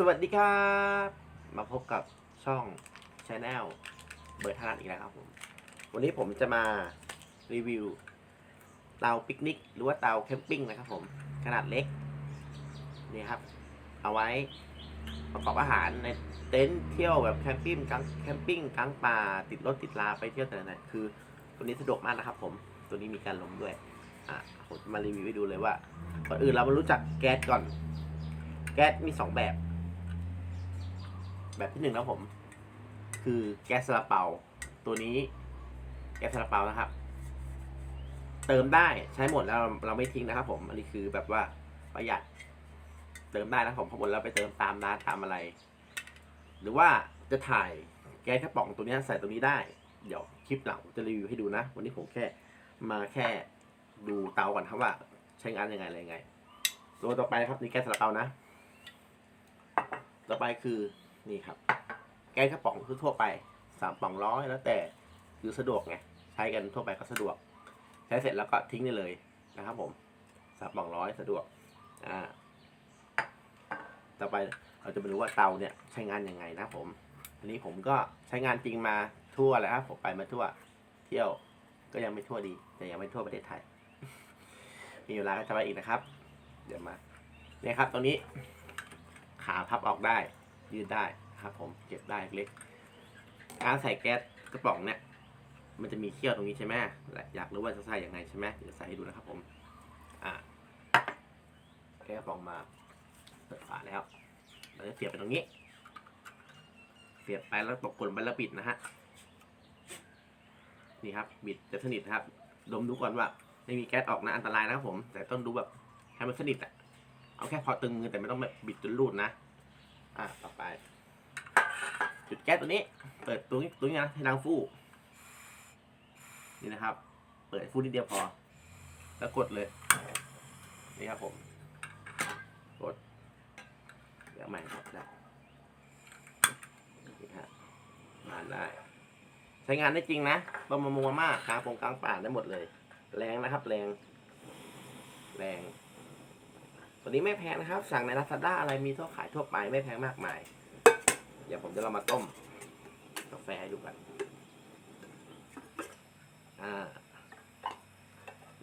สวัสดีครับ มาพบกับช่องช n แนลเบิร์ดทนัดอีกแล้วครับผม วันนี้ผมจะมารีวิวเตาปิกนิก หรือว่าเตาแคมปิ้งนะครับผม ขนาดเล็ก นี่ครับ เอาไว้ประกอบอาหารในเต็นท์เที่ยวแบบแคมปิ้งกลางแคมปิ้งกลางป่าติดรถติดลาไปเที่ยวแต่ละไหนคือ ตัวนี้สะดวกมากนะครับ ผมตัวนี้มีการล้มด้วยอะผมมารีวิวให้ดูเลยว่าก่อนอื่นเรามารู้จักแก๊สก่อน แก๊สมีสองแบบ แบบที่หนึ่งแล้วผม คือแก๊สซาลาเปาตัวนี้ แก๊สซาลาเปานะครับ เติมได้ใช้หมดแล้วเราไม่ทิ้งนะครับ ผมอันนี้คือแบบว่าประหยัด เติมได้นะผมพอหมดแล้วไปเติมตามร้านตามอะไร หรือว่าจะถ่ายแก๊สกระป๋องตัวนี้ใส่ตัวนี้ได้ เดี๋ยวคลิปหลังผมจะรีวิวให้ดูนะ วันนี้ผมแค่มาแค่ดูเตาก่อนครับว่า ใช้งานยังไงอะไรยังไงตัวต่อไปครับนี่แก๊สซาลาเปานะ ต่อไปคือ นี่ครับ แก๊สกระป๋องทั่วไปสามป่องร้อยแล้วแต่คือสะดวกไงใช้กันทั่วไปก็สะดวก ใช้เสร็จแล้วก็ทิ้งได้เลยนะครับผมสามป่องร้อยสะดวกอ่าต่อไปเราจะมาดูว่าเตาเนี่ยใช้งานยังไงนะผม อันนี้ผมก็ใช้งานจริงมาทั่วแล้วครับผมไปมาทั่วเที่ยวก็ยังไม่ทั่วดี แต่ยังไม่ทั่วประเทศไทย มีเวลาก็จะไปอีกนะครับ เดี๋ยวมาเนี่ยครับตัวนี้ขาพับออกได้ ยืดได้ครับผมเก็บได้เล็ก การใส่แก๊สกระป๋องเนี่ยมันจะมีเขี้ยวตรงนี้ใช่ไหมและอยากรู้ว่าจะใส่ยังไงใช่ไหมเดี๋ยวใส่ให้ดูนะครับผม อ่าแก๊สกระป๋องมาเปิดฝาแล้วเราจะเสียบไปตรงนี้ เสียบไปแล้วตกกลนไปแล้วปิดนะฮะ นี่ครับ บิดจะสนิทนะครับ ดมดูก่อนว่า ไม่มีแก๊สออกนะอันตรายนะครับผม แต่ต้องดูแบบให้มันสนิทอะเอาแค่พอตึงมือแต่ไม่ต้องแบบบิดจนรูดนะ อะต่อไป จุดแก๊สตัวนี้ เปิดตัวนี้ตัวนี้นะให้ดังฟู่นี่นะครับ เปิดฟู่นิดเดียวพอ แล้วกดเลย นี่ครับผม กดเดี๋ยวใหม่ครับนะนี่ครับมาได้ ใช้งานได้จริงนะบะมะมัวมากกลางปงกลางป่าได้หมดเลย แรงนะครับ แรง แรง ตัวนี้ไม่แพงนะครับ สั่งใน Lazada อะไรมีทั่วขายทั่วไปไม่แพงมากมาย เดี๋ยวผมจะเรามาต้มกาแฟให้ดูกัน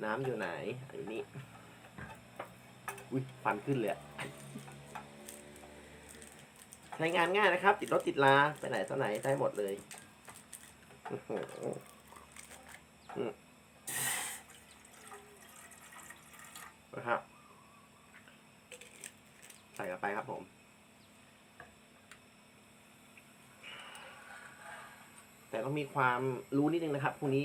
น้ำอยู่ไหนอยู่นี่อุ้ยฟันขึ้นเลยใช้งานง่ายนะครับ ติดรถติดลาไปไหนต่อไหนได้หมดเลยนะครับ ใส่เข้าไปครับผม แต่ต้องมีความรู้นิดนึงนะครับพวกนี้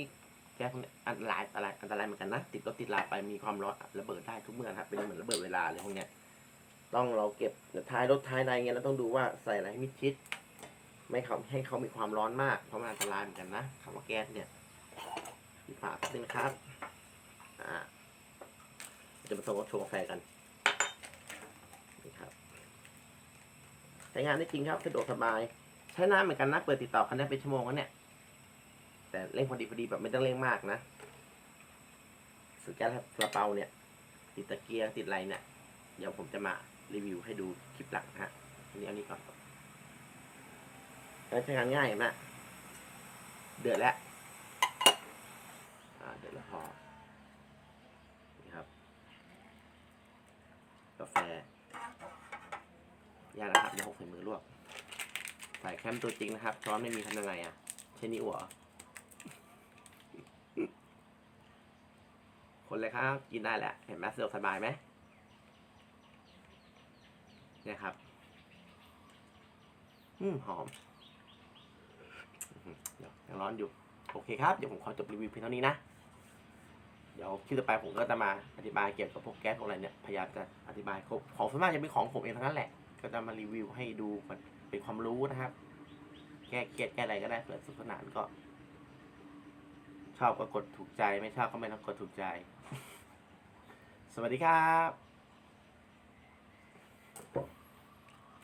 แก๊สพวกนี้อันตรายอันตรายอันตรายเหมือนกันนะติดรถติดลาไปมีความร้อนระเบิดได้ทุกเมื่อครับเป็นเหมือนระเบิดเวลาเลยพวกเนี้ยต้องเราเก็บท้ายรถท้ายในเงี้ยเราต้องดูว่าใส่อะไรให้มิดชิด ไม่เขาให้เขามีความร้อนมากเพราะมันอันตรายเหมือนกันนะคำว่าแก๊สเนี่ยปิดฝาแป๊บนึงนะครับอ่าจะมาส่งรถโชว์กาแฟกันครับ ใช้งานได้จริงครับ สะดวกสบาย ใช้นานเหมือนกันนะเปิดติดต่อคันนี้เป็นชั่วโมงแล้วเนี่ย แต่เร่งพอดีพอดีแบบไม่ต้องเร่งมากนะสุดแก๊สกระเป๋าเนี่ย ติดตะเกียงติดอะไรเนี่ย เดี๋ยวผมจะมารีวิวให้ดูคลิปหลังนะฮะอันนี้เอานี้ก่อนแล้วใช้งานง่ายมากเดือดแล้วอ่าเดือดแล้วพอ นี่ครับ กาแฟยากนะครับ อย่าหกใส่มือลวกใส่แคมตัวจริงนะครับช้อนไม่มีทำยังไงอะ ใช้นิ้วเหรอคนเลยครับ กินได้แหละเห็นไหมสะดวกสบายไหมเนี่ยครับ อืมหอมเดี๋ยวยังร้อนอยู่ โอเคครับ เดี๋ยวผมขอจบรีวิวเพียงเท่านี้นะ เดี๋ยวคลิปต่อไปผมก็จะมาอธิบายเกี่ยวกับพวกแก๊สพวกอะไรเนี่ย พยายามจะอธิบายครบ ของส่วนมากจะเป็นของผมเองทั้งนั้นแหละ ก็จะมารีวิวให้ดูมันเป็นความรู้นะครับ แก้เครียดแก้อะไรก็ได้เผื่อสนุกสนานก็ ชอบก็กดถูกใจไม่ชอบก็ไม่ต้องกดถูกใจ สวัสดีครับ